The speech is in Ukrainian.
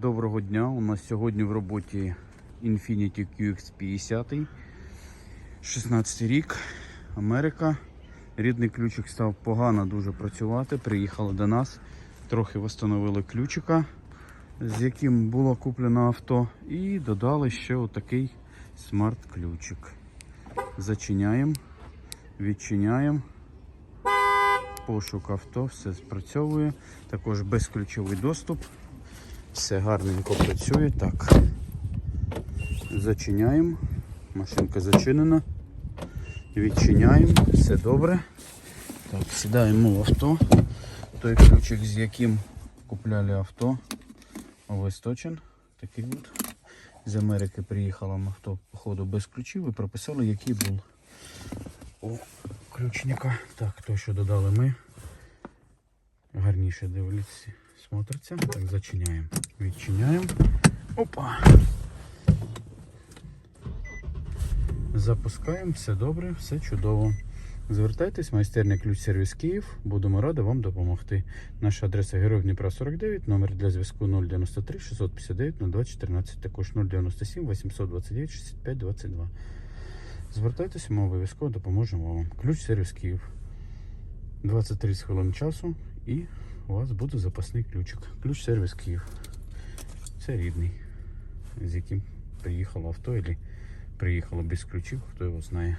Доброго дня. У нас сьогодні в роботі Infiniti QX50. 16 рік. Америка. Рідний ключик став погано дуже працювати. Приїхали до нас. Трохи встановили ключика, з яким було куплено авто. І додали ще отакий смарт-ключик. Зачиняємо, відчиняємо. Пошук авто, все спрацьовує. Також безключовий доступ. Все гарненько працює. Так. Зачиняємо. Машинка зачинена. Відчиняємо. Все добре. Так, сідаємо в авто. Той ключик, з яким купляли авто, ось. Такий от. З Америки приїхало авто, походу, без ключів і прописали, який був у ключника. Так, то, що додали ми. Гарніше дивляться, смотриться. Так, зачиняємо. Відчиняємо. Опа. Запускаємо, все добре, все чудово. Звертайтесь, майстерня ключ сервіс Київ. Будемо раді вам допомогти. Наша адреса Героїв Дніпра 49, номер для зв'язку 093 659 0214, також 097 829 65 22. Звертайтеся, ми обов'язково допоможемо вам. Ключ сервіс Київ. 20-30 хвилин часу і у вас буде запасний ключик. Ключ сервіс Київ. Це рідний, з яким приїхало авто, або приїхало без ключів, хто його знає.